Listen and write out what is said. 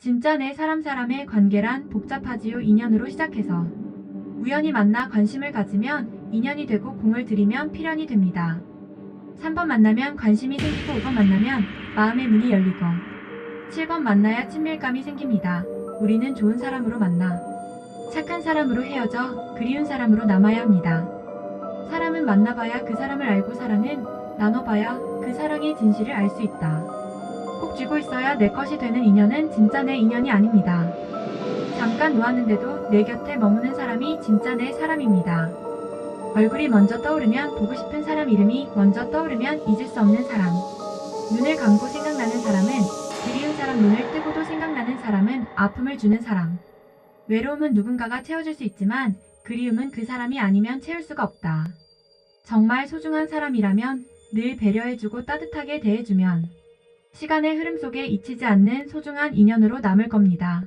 진짜 내 사람 사람의 관계란 복잡하지요 인연으로 시작해서 우연히 만나 관심을 가지면 인연이 되고 공을 들이면 필연이 됩니다. 3번 만나면 관심이 생기고 5번 만나면 마음의 문이 열리고 7번 만나야 친밀감이 생깁니다. 우리는 좋은 사람으로 만나 착한 사람으로 헤어져 그리운 사람으로 남아야 합니다. 사람은 만나봐야 그 사람을 알고 사랑은 나눠봐야 그 사랑의 진실을 알 수 있다. 꼭 쥐고 있어야 내 것이 되는 인연은 진짜 내 인연이 아닙니다. 잠깐 놓았는데도 내 곁에 머무는 사람이 진짜 내 사람입니다. 얼굴이 먼저 떠오르면 보고 싶은 사람 이름이 먼저 떠오르면 잊을 수 없는 사람. 눈을 감고 생각나는 사람은 그리운 사람 눈을 뜨고도 생각나는 사람은 아픔을 주는 사람. 외로움은 누군가가 채워줄 수 있지만 그리움은 그 사람이 아니면 채울 수가 없다. 정말 소중한 사람이라면 늘 배려해주고 따뜻하게 대해주면 시간의 흐름 속에 잊히지 않는 소중한 인연으로 남을 겁니다.